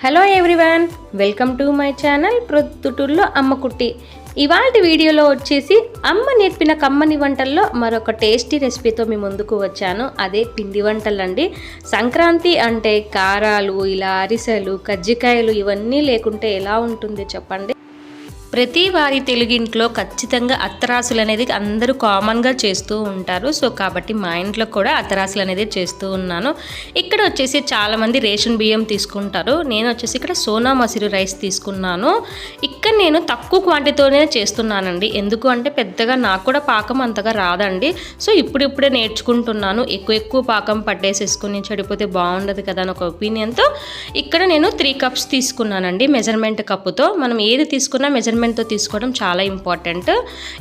Hello everyone welcome to my channel ప్రొద్దుటూర్లో అమ్మకుట్టి. ఇవాళ వీడియోలో వచ్చేసి అమ్మ నేర్పిన కమ్మని వంటల్లో మరొక టేస్టీ రెసిపీతో మీ ముందుకు వచ్చాను. అదే పిండి వంటలండి. సంక్రాంతి అంటే కారాలు ఇలా అరిసెలు కజ్జికాయలు ఇవన్నీ లేకుంటే ఎలా ఉంటుంది చెప్పండి? ప్రతి వారి తెలుగింట్లో ఖచ్చితంగా అత్తరాసులు అనేది అందరూ కామన్గా చేస్తూ ఉంటారు. సో కాబట్టి మా ఇంట్లో కూడా అత్తరాసులు అనేది చేస్తూ ఉన్నాను. ఇక్కడ వచ్చేసి చాలామంది రేషన్ బియ్యం తీసుకుంటారు. నేను వచ్చేసి ఇక్కడ సోనా మసూరి రైస్ తీసుకున్నాను. ఇక్కడ నేను తక్కువ క్వాంటిటీతోనే చేస్తున్నానండి. ఎందుకు అంటే పెద్దగా నాకు కూడా పాకం అంతగా రాదండి. సో ఇప్పుడిప్పుడే నేర్చుకుంటున్నాను. ఎక్కువ ఎక్కువ పాకం పట్టేసేసుకుని చెడిపోతే బాగుండదు కదా అని ఒక ఒపీనియన్తో ఇక్కడ నేను త్రీ కప్స్ తీసుకున్నానండి మెజర్మెంట్ కప్పుతో. మనం ఏది తీసుకున్నా మెజర్మెంట్తో తీసుకోవడం చాలా ఇంపార్టెంట్.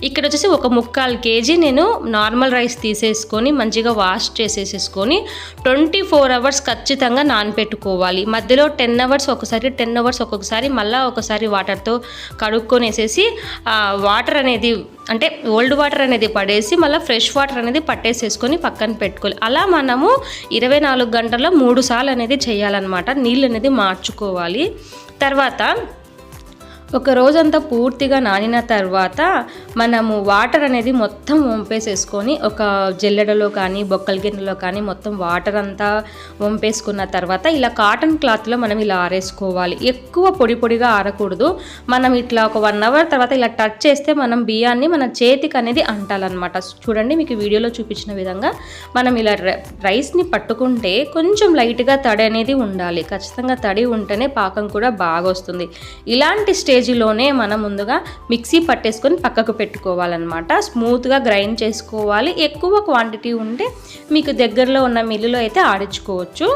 ఇక్కడ వచ్చేసి ఒక ముక్కాలు కేజీ నేను నార్మల్ రైస్ తీసేసుకొని మంచిగా వాష్ చేసేసేసుకొని ట్వంటీ ఫోర్ అవర్స్ ఖచ్చితంగా నానపెట్టుకోవాలి. మధ్యలో టెన్ అవర్స్ ఒకసారి టెన్ అవర్స్ ఒక్కొక్కసారి మళ్ళీ ఒకసారి వాటర్తో కడుక్కొనేసేసి వాటర్ అనేది అంటే ఓల్డ్ వాటర్ అనేది పడేసి మళ్ళీ ఫ్రెష్ వాటర్ అనేది పట్టేసేసుకొని పక్కన పెట్టుకోవాలి. అలా మనము ఇరవై నాలుగు గంటల్లో మూడు సార్లు అనేది చేయాలన్నమాట. నీళ్ళు అనేది మార్చుకోవాలి. తర్వాత ఒక రోజంతా పూర్తిగా నానిన తర్వాత మనము వాటర్ అనేది మొత్తం వంపేసేసుకొని ఒక జల్లెడలో కానీ బొక్కల గిన్నెలో కానీ మొత్తం వాటర్ అంతా వంపేసుకున్న తర్వాత ఇలా కాటన్ క్లాత్లో మనం ఇలా ఆరేసుకోవాలి. ఎక్కువ పొడి పొడిగా ఆరకూడదు. మనం ఇట్లా ఒక వన్ అవర్ తర్వాత ఇలా టచ్ చేస్తే మనం బియ్యాన్ని మన చేతికి అనేది అంటాలన్నమాట. చూడండి మీకు వీడియోలో చూపించిన విధంగా మనం ఇలా రైస్ని పట్టుకుంటే కొంచెం లైట్గా తడి అనేది ఉండాలి. ఖచ్చితంగా తడి ఉంటేనే పాకం కూడా బాగా వస్తుంది ఇలాంటి స్టేజ్ స్టేజ్లోనే మనం ముందుగా మిక్సీ పట్టేసుకొని పక్కకు పెట్టుకోవాలన్నమాట. స్మూత్గా గ్రైండ్ చేసుకోవాలి. ఎక్కువ క్వాంటిటీ ఉంటే మీకు దగ్గరలో ఉన్న మిల్లులో అయితే ఆడించుకోవచ్చు.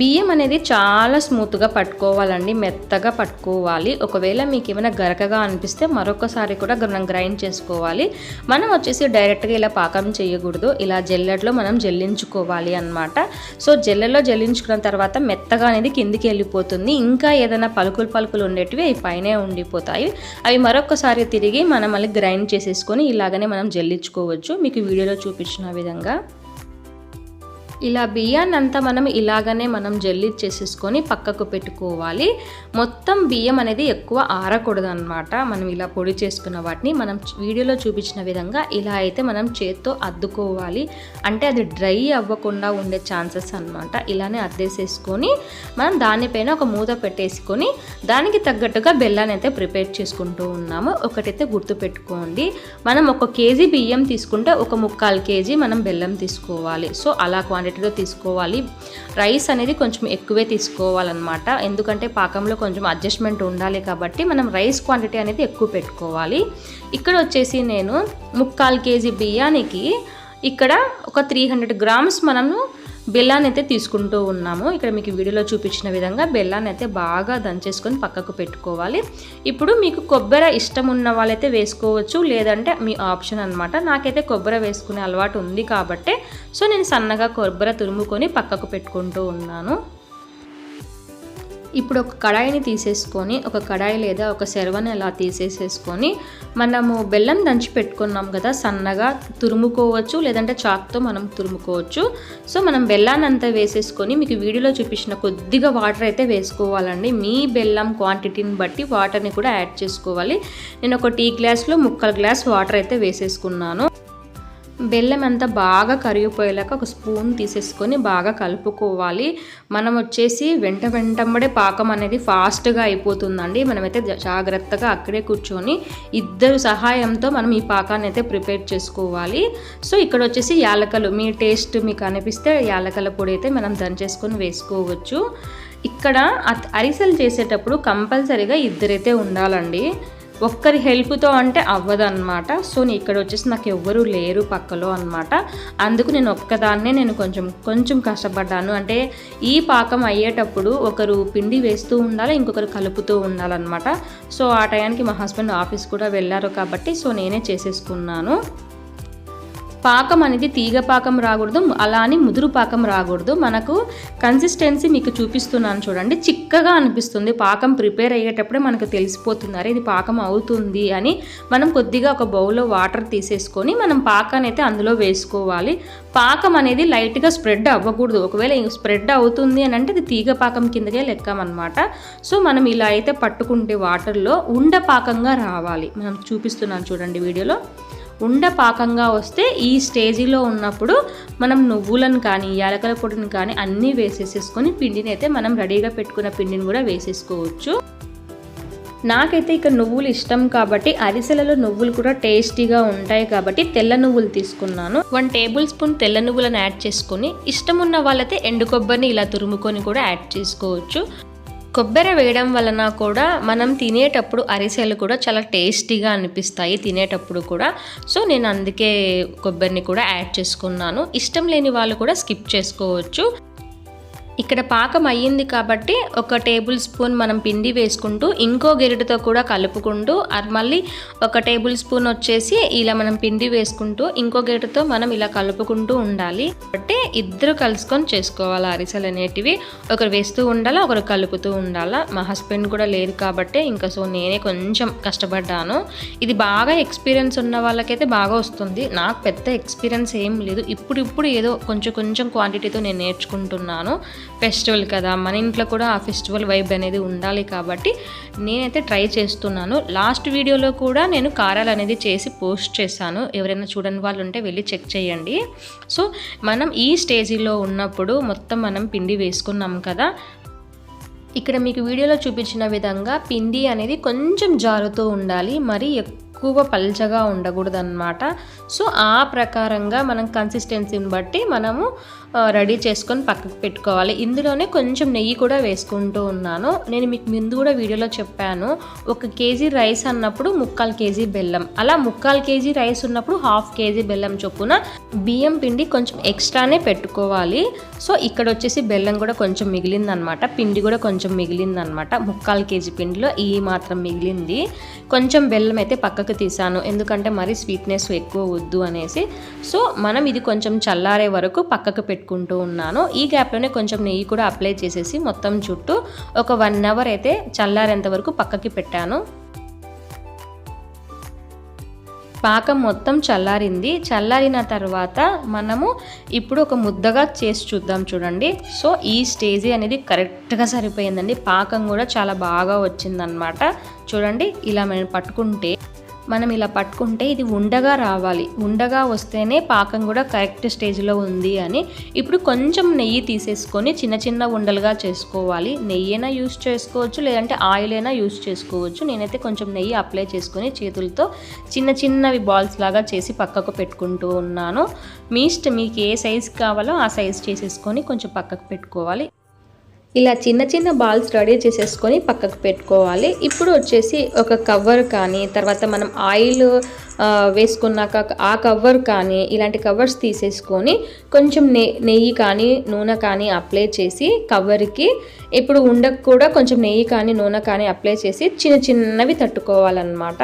బియ్యం అనేది చాలా స్మూత్గా పట్టుకోవాలండి మెత్తగా పట్టుకోవాలి. ఒకవేళ మీకు ఏమైనా గరకగా అనిపిస్తే మరొకసారి కూడా మనం గ్రైండ్ చేసుకోవాలి. మనం వచ్చేసి డైరెక్ట్గా ఇలా పాకం చేయకూడదు. ఇలా జల్లెడలో మనం జల్లించుకోవాలి అనమాట సో జల్లెలో జల్లించుకున్న తర్వాత మెత్తగా అనేది కిందికి వెళ్ళిపోతుంది. ఇంకా ఏదైనా పలుకులు పలుకులు ఉండేటివి అవి పైనే ఉండిపోతాయి. అవి మరొకసారి తిరిగి మనం మళ్ళీ గ్రైండ్ చేసేసుకొని ఇలాగనే మనం జల్లించుకోవచ్చు. మీకు వీడియోలో చూపించిన విధంగా. ఇలా బియ్యాన్ని అంతా మనం ఇలాగనే మనం జల్లి చేసేసుకొని పక్కకు పెట్టుకోవాలి. మొత్తం బియ్యం అనేది ఎక్కువ ఆరకూడదు అనమాట మనం ఇలా పొడి చేసుకున్న వాటిని మనం వీడియోలో చూపించిన విధంగా ఇలా అయితే మనం చేత్తో అద్దుకోవాలి. అంటే అది డ్రై అవ్వకుండా ఉండే ఛాన్సెస్ అనమాట ఇలానే అద్దేసేసుకొని మనం దానిపైన ఒక మూత పెట్టేసుకొని దానికి తగ్గట్టుగా బెల్లాన్ని అయితే ప్రిపేర్ చేసుకుంటూ ఉన్నాము. ఒకటైతే గుర్తు పెట్టుకోండి. మనం ఒక కేజీ బియ్యం తీసుకుంటే ఒక ముక్కాలు కేజీ మనం బెల్లం తీసుకోవాలి. సో అలా క్వాంటిటీ క్వాంటిటీలో తీసుకోవాలి. రైస్ అనేది కొంచెం ఎక్కువే తీసుకోవాలన్నమాట. ఎందుకంటే పాకంలో కొంచెం అడ్జస్ట్మెంట్ ఉండాలి కాబట్టి మనం రైస్ క్వాంటిటీ అనేది ఎక్కువ పెట్టుకోవాలి. ఇక్కడ వచ్చేసి నేను ముక్కాలు కేజీ బియ్యానికి ఇక్కడ ఒక త్రీ హండ్రెడ్ గ్రామ్స్ మనము బెల్లాన్ని అయితే తీసుకుంటూ ఉన్నాము. ఇక్కడ మీకు వీడియోలో చూపించిన విధంగా బెల్లాన్ని అయితే బాగా దంచేసుకొని పక్కకు పెట్టుకోవాలి. ఇప్పుడు మీకు కొబ్బరి ఇష్టం ఉన్న వాళ్ళైతే వేసుకోవచ్చు లేదంటే మీ ఆప్షన్ అనమాట నాకైతే కొబ్బరి వేసుకునే అలవాటు ఉంది కాబట్టి సో నేను సన్నగా కొబ్బరి తురుముకొని పక్కకు పెట్టుకుంటూ ఉన్నాను. ఇప్పుడు ఒక కడాయిని తీసేసుకొని ఒక కడాయి లేదా ఒక సెరవని అలా తీసేసేసుకొని మనము బెల్లం దంచి పెట్టుకున్నాం కదా సన్నగా తురుముకోవచ్చు లేదంటే చాక్తో మనం తురుముకోవచ్చు. సో మనం బెల్లాన్ని అంతా వేసేసుకొని మీకు వీడియోలో చూపించిన కొద్దిగా వాటర్ అయితే వేసుకోవాలండి. మీ బెల్లం క్వాంటిటీని బట్టి వాటర్ని కూడా యాడ్ చేసుకోవాలి. నేను ఒక టీ గ్లాస్లో ముక్కల గ్లాస్ వాటర్ అయితే వేసేసుకున్నాను. బెల్లం అంతా బాగా కరిగిపోయేలాక ఒక స్పూన్ తీసేసుకొని బాగా కలుపుకోవాలి. మనం వచ్చేసి వెంట వెంటబడే పాకం అనేది ఫాస్ట్గా అయిపోతుందండి. మనమైతే జాగ్రత్తగా అక్కడే కూర్చొని ఇద్దరు సహాయంతో మనం ఈ పాకాన్ని అయితే ప్రిపేర్ చేసుకోవాలి. సో ఇక్కడ వచ్చేసి యాలకలు మీ టేస్ట్ మీకు అనిపిస్తే యాలకల పొడి అయితే మనం దంచేసుకొని వేసుకోవచ్చు. ఇక్కడ అరిసెలు చేసేటప్పుడు కంపల్సరీగా ఇద్దరైతే ఉండాలండి. ఒక్కరి హెల్ప్తో అంటే అవ్వదన్నమాట. సో ఇక్కడ వచ్చేసి నాకు ఎవ్వరూ లేరు పక్కలో అనమాట అందుకు నేను ఒక్కదాన్నే నేను కొంచెం కొంచెం కష్టపడ్డాను. అంటే ఈ పాకం అయ్యేటప్పుడు ఒకరు పిండి వేస్తూ ఉండాలి ఇంకొకరు కలుపుతూ ఉండాలన్నమాట. సో ఆ టయానికి మా హస్బెండ్ ఆఫీస్ కూడా వెళ్ళారు కాబట్టి సో నేనే చేసేసుకున్నాను. పాకం అనేది తీగ పాకం రాకూడదు అలా అని ముదురు పాకం రాకూడదు. మనకు కన్సిస్టెన్సీ మీకు చూపిస్తున్నాను చూడండి. చిక్కగా అనిపిస్తుంది. పాకం ప్రిపేర్ అయ్యేటప్పుడే మనకు తెలిసిపోతుంది. అరే ఇది పాకం అవుతుంది అని మనం కొద్దిగా ఒక బౌల్లో వాటర్ తీసేసుకొని మనం పాకాన్ని అయితే అందులో వేసుకోవాలి. పాకం అనేది లైట్గా స్ప్రెడ్ అవ్వకూడదు. ఒకవేళ స్ప్రెడ్ అవుతుంది అని అంటే అది తీగ పాకం కిందకే లెక్కమన్నమాట సో మనం ఇలా అయితే పట్టుకుంటే వాటర్లో ఉండ పాకంగా రావాలి. మనం చూపిస్తున్నాను చూడండి వీడియోలో. ఉండ పాకంగా వస్తే ఈ స్టేజీలో ఉన్నప్పుడు మనం నువ్వులను కానీ యాలకల పొడిని కానీ అన్నీ వేసేసేసుకొని పిండిని అయితే మనం రెడీగా పెట్టుకున్న పిండిని కూడా వేసేసుకోవచ్చు. నాకైతే ఇక నువ్వులు ఇష్టం కాబట్టి అరిసెలలో నువ్వులు కూడా టేస్టీగా ఉంటాయి కాబట్టి తెల్ల నువ్వులు తీసుకున్నాను. వన్ టేబుల్ స్పూన్ తెల్ల నువ్వులను యాడ్ చేసుకొని ఇష్టం ఉన్న వాళ్ళైతే ఎండు కొబ్బరిని ఇలా తురుముకొని కూడా యాడ్ చేసుకోవచ్చు. కొబ్బరి వేయడం వలన కూడా మనం తినేటప్పుడు అరిసెలు కూడా చాలా టేస్టీగా అనిపిస్తాయి తినేటప్పుడు కూడా. సో నేను అందుకే కొబ్బరిని కూడా యాడ్ చేసుకున్నాను. ఇష్టం లేని వాళ్ళు కూడా స్కిప్ చేసుకోవచ్చు. ఇక్కడ పాకం అయ్యింది కాబట్టి ఒక టేబుల్ స్పూన్ మనం పిండి వేసుకుంటూ ఇంకో గెరిటితో కూడా కలుపుకుంటూ మళ్ళీ ఒక టేబుల్ స్పూన్ వచ్చేసి ఇలా మనం పిండి వేసుకుంటూ ఇంకో గెరిటితో మనం ఇలా కలుపుకుంటూ ఉండాలి. కాబట్టి ఇద్దరు కలుసుకొని చేసుకోవాలి అరిసెలు అనేటివి. ఒకరు వేస్తూ ఉండాలా ఒకరు కలుపుతూ ఉండాలా. మా హస్బెండ్ కూడా లేదు కాబట్టి ఇంకా సో నేనే కొంచెం కష్టపడ్డాను. ఇది బాగా ఎక్స్పీరియన్స్ ఉన్న వాళ్ళకైతే బాగా వస్తుంది. నాకు పెద్ద ఎక్స్పీరియన్స్ ఏం లేదు. ఇప్పుడు ఇప్పుడు ఏదో కొంచెం కొంచెం క్వాంటిటీతో నేను నేర్చుకుంటున్నాను. ఫెస్టివల్ కదా మన ఇంట్లో కూడా ఆ ఫెస్టివల్ వైబ్ అనేది ఉండాలి కాబట్టి నేనైతే ట్రై చేస్తున్నాను. లాస్ట్ వీడియోలో కూడా నేను కారాలు అనేది చేసి పోస్ట్ చేశాను. ఎవరైనా చూడని వాళ్ళు ఉంటే వెళ్ళి చెక్ చేయండి. సో మనం ఈ స్టేజీలో ఉన్నప్పుడు మొత్తం మనం పిండి వేసుకున్నాం కదా. ఇక్కడ మీకు వీడియోలో చూపించిన విధంగా పిండి అనేది కొంచెం జారుతూ ఉండాలి. మరి ఎక్కువ పల్చగా ఉండకూడదు అనమాట సో ఆ ప్రకారంగా మనం కన్సిస్టెన్సీని బట్టి మనము రెడీ చేసుకొని పక్కకు పెట్టుకోవాలి. ఇందులోనే కొంచెం నెయ్యి కూడా వేసుకుంటూ ఉన్నాను. నేను మీకు ముందు కూడా వీడియోలో చెప్పాను. ఒక కేజీ రైస్ అన్నప్పుడు ముక్కాలు కేజీ బెల్లం. అలా ముక్కాలు కేజీ రైస్ ఉన్నప్పుడు హాఫ్ కేజీ బెల్లం చొప్పున బియ్యం పిండి కొంచెం ఎక్స్ట్రానే పెట్టుకోవాలి. సో ఇక్కడ వచ్చేసి బెల్లం కూడా కొంచెం మిగిలిందనమాట. పిండి కూడా కొంచెం మిగిలిందనమాట. ముక్కాలు కేజీ పిండిలో ఈ మాత్రం మిగిలింది. కొంచెం బెల్లం అయితే పక్కకు తీసాను ఎందుకంటే మరీ స్వీట్నెస్ ఎక్కువ వద్దు అనేసి. సో మనం ఇది కొంచెం చల్లారే వరకు పక్కకు పెట్టుకుంటూ ఉన్నాను. ఈ గ్యాప్లోనే కొంచెం నెయ్యి కూడా అప్లై చేసేసి మొత్తం చుట్టూ ఒక వన్ అవర్ అయితే చల్లారేంత వరకు పక్కకి పెట్టాను. పాకం మొత్తం చల్లారింది. చల్లారిన తర్వాత మనము ఇప్పుడు ఒక ముద్దగా చేసి చూద్దాం చూడండి. సో ఈ స్టేజ్ అనేది కరెక్ట్గా సరిపోయిందండి. పాకం కూడా చాలా బాగా వచ్చిందనమాట చూడండి ఇలా మనం పట్టుకుంటే మనం ఇలా పట్టుకుంటే ఇది ఉండగా రావాలి. ఉండగా వస్తేనే పాకం కూడా కరెక్ట్ స్టేజ్లో ఉంది అని. ఇప్పుడు కొంచెం నెయ్యి తీసేసుకొని చిన్న చిన్న ఉండలుగా చేసుకోవాలి. నెయ్యి అయినా యూస్ చేసుకోవచ్చు లేదంటే ఆయిల్ అయినా యూస్ చేసుకోవచ్చు. నేనైతే కొంచెం నెయ్యి అప్లై చేసుకొని చేతులతో చిన్న చిన్నవి బాల్స్ లాగా చేసి పక్కకు పెట్టుకుంటూ ఉన్నాను. మీ ఇష్టం మీకు ఏ సైజ్ కావాలో ఆ సైజ్ చేసేసుకొని కొంచెం పక్కకు పెట్టుకోవాలి. ఇలా చిన్న చిన్న బాల్స్ రెడీ చేసేసుకొని పక్కకు పెట్టుకోవాలి. ఇప్పుడు వచ్చేసి ఒక కవర్ కానీ తర్వాత మనం ఆయిల్ వేసుకున్నాక ఆ కవర్ కానీ ఇలాంటి కవర్స్ తీసేసుకొని కొంచెం నె నెయ్యి కానీ నూనె కానీ అప్లై చేసి కవర్కి ఇప్పుడు ఉండకు కూడా కొంచెం నెయ్యి కానీ నూనె కానీ అప్లై చేసి చిన్న చిన్నవి తట్టుకోవాలన్నమాట.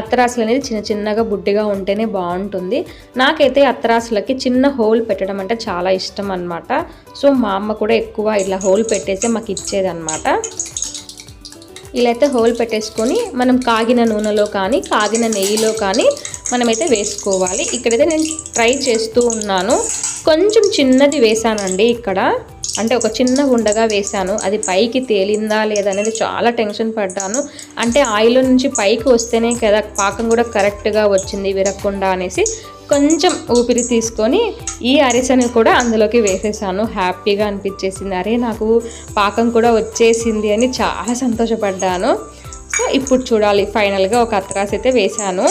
అత్తరాసులు అనేది చిన్న చిన్నగా బుడ్డిగా ఉంటేనే బాగుంటుంది. నాకైతే అత్తరాసులకి చిన్న హోల్ పెట్టడం అంటే చాలా ఇష్టం అనమాట సో మా అమ్మ కూడా ఎక్కువ ఇలా హోల్ పెట్టేసి మాకు ఇచ్చేదన్నమాట. ఇలా అయితే హోల్ పెట్టేసుకొని మనం కాగిన నూనెలో కానీ కాగిన నెయ్యిలో కానీ మనమైతే వేసుకోవాలి. ఇక్కడైతే నేను ట్రై చేస్తూ ఉన్నాను. కొంచెం చిన్నది వేసానండి ఇక్కడ. అంటే ఒక చిన్న ఉండగా వేశాను అది పైకి తేలిందా లేదా అనేది చాలా టెన్షన్ పడ్డాను. అంటే ఆయిల్ నుంచి పైకి వస్తేనే కదా పాకం కూడా కరెక్ట్గా వచ్చింది విరగకుండా అనేసి. కొంచెం ఊపిరి తీసుకొని ఈ అరిసెని కూడా అందులోకి వేసేసాను. హ్యాపీగా అనిపించేసింది. అరే నాకు పాకం కూడా వచ్చేసింది అని చాలా సంతోషపడ్డాను. సో ఇప్పుడు చూడాలి. ఫైనల్గా ఒక అత్రాస్ అయితే వేశాను.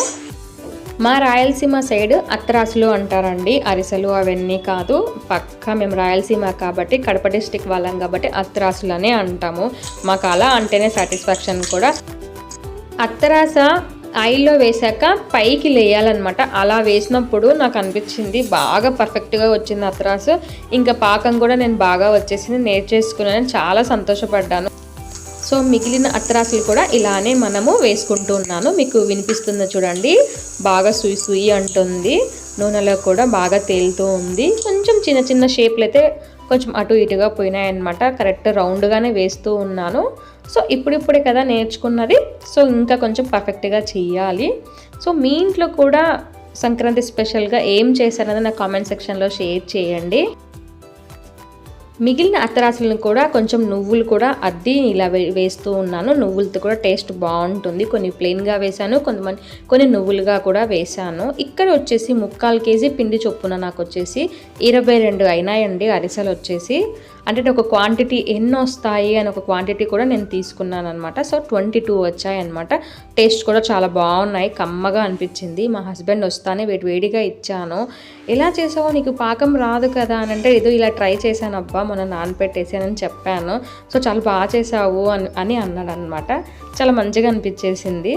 మా రాయలసీమ సైడ్ అత్రాసులు అంటారండి. అరిసెలు అవన్నీ కాదు. పక్క మేము రాయలసీమ కాబట్టి కడప డిస్టిక్ వాళ్ళం కాబట్టి అత్రాసులనే అంటాము. మాకు అలా అంటేనే సాటిస్ఫాక్షన్ కూడా. అత్తరాస ఆయిల్లో వేసాక పైకి లేయాలన్నమాట. అలా వేసినప్పుడు నాకు అనిపించింది బాగా పర్ఫెక్ట్గా వచ్చింది అత్రాసు. ఇంకా పాకం కూడా నేను బాగా వచ్చేసింది నేర్చేసుకున్నాను చాలా సంతోషపడ్డాను. సో మిగిలిన అత్తరాసులు కూడా ఇలానే మనము వేసుకుంటూ ఉన్నాను. మీకు వినిపిస్తుందో చూడండి. బాగా సుయి సుయి అంటుంది. నూనెలో కూడా బాగా తేలుతూ ఉంది. కొంచెం చిన్న చిన్న షేప్లు అయితే కొంచెం అటు ఇటుగా పోయినాయన్నమాట. కరెక్ట్ రౌండ్గానే వేస్తూ ఉన్నాను. సో ఇప్పుడిప్పుడే కదా నేర్చుకున్నది. సో ఇంకా కొంచెం పర్ఫెక్ట్గా చేయాలి సో మీ ఇంట్లో కూడా సంక్రాంతి స్పెషల్గా ఏం చేశారన్నది నా కామెంట్ సెక్షన్లో షేర్ చేయండి. మిగిలిన అత్తరాసులను కూడా కొంచెం నువ్వులు కూడా అద్ది ఇలా వేస్తూ ఉన్నాను. నువ్వులతో కూడా టేస్ట్ బాగుంటుంది. కొన్ని ప్లెయిన్గా వేశాను కొంతమంది కొన్ని నువ్వులుగా కూడా వేశాను. ఇక్కడ వచ్చేసి ముక్కాలు కేజీ పిండి చొప్పున నాకు వచ్చేసి ఇరవై రెండు అయినాయండి అరిసెలు వచ్చేసి. అంటే ఒక క్వాంటిటీ ఎన్ని వస్తాయి అని ఒక క్వాంటిటీ కూడా నేను తీసుకున్నాను అనమాట సో ట్వంటీ టూ వచ్చాయి అనమాట టేస్ట్ కూడా చాలా బాగున్నాయి. కమ్మగా అనిపించింది. మా హస్బెండ్ వస్తానే వేడి వేడిగా ఇచ్చాను. ఎలా చేసావో నీకు పాకం రాదు కదా అని అంటే ఏదో ఇలా ట్రై చేశాను అబ్బా మొన్న నానపెట్టేసానని చెప్పాను. సో చాలా బాగా చేసావు అని అని అన్నాడు అనమాట చాలా మంచిగా అనిపించేసింది.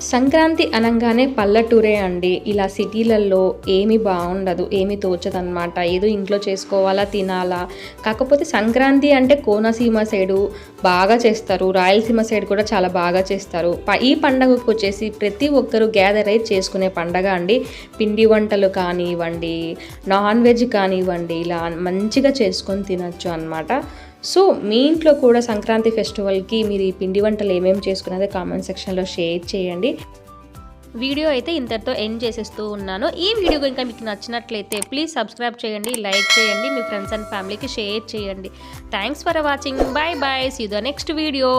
సంక్రాంతి అనగానే పల్లెటూరే అండి. ఇలా సిటీలలో ఏమి బాగుండదు ఏమి తోచదన్నమాట. ఏదో ఇంట్లో చేసుకోవాలా తినాలా. కాకపోతే సంక్రాంతి అంటే కోనసీమ సైడు బాగా చేస్తారు. రాయలసీమ సైడ్ కూడా చాలా బాగా చేస్తారు. ప- ఈ పండగకు వచ్చేసి ప్రతి ఒక్కరు గ్యాదర్ అయి చేసుకునే పండగ అండి. పిండి వంటలు కానివ్వండి నాన్ వెజ్ కానివ్వండి ఇలా మంచిగా చేసుకొని తినచ్చు అన్నమాట. సో మీ ఇంట్లో కూడా సంక్రాంతి ఫెస్టివల్కి మీరు ఈ పిండి వంటలు ఏమేమి చేసుకున్నది కామెంట్ సెక్షన్లో షేర్ చేయండి. వీడియో అయితే ఇంతటితో ఎండ్ చేసేస్తూ ఉన్నాను. ఈ వీడియో కనుక మీకు నచ్చినట్లయితే ప్లీజ్ సబ్స్క్రైబ్ చేయండి లైక్ చేయండి మీ ఫ్రెండ్స్ అండ్ ఫ్యామిలీకి షేర్ చేయండి. Thanks for watching. Bye bye see the next video.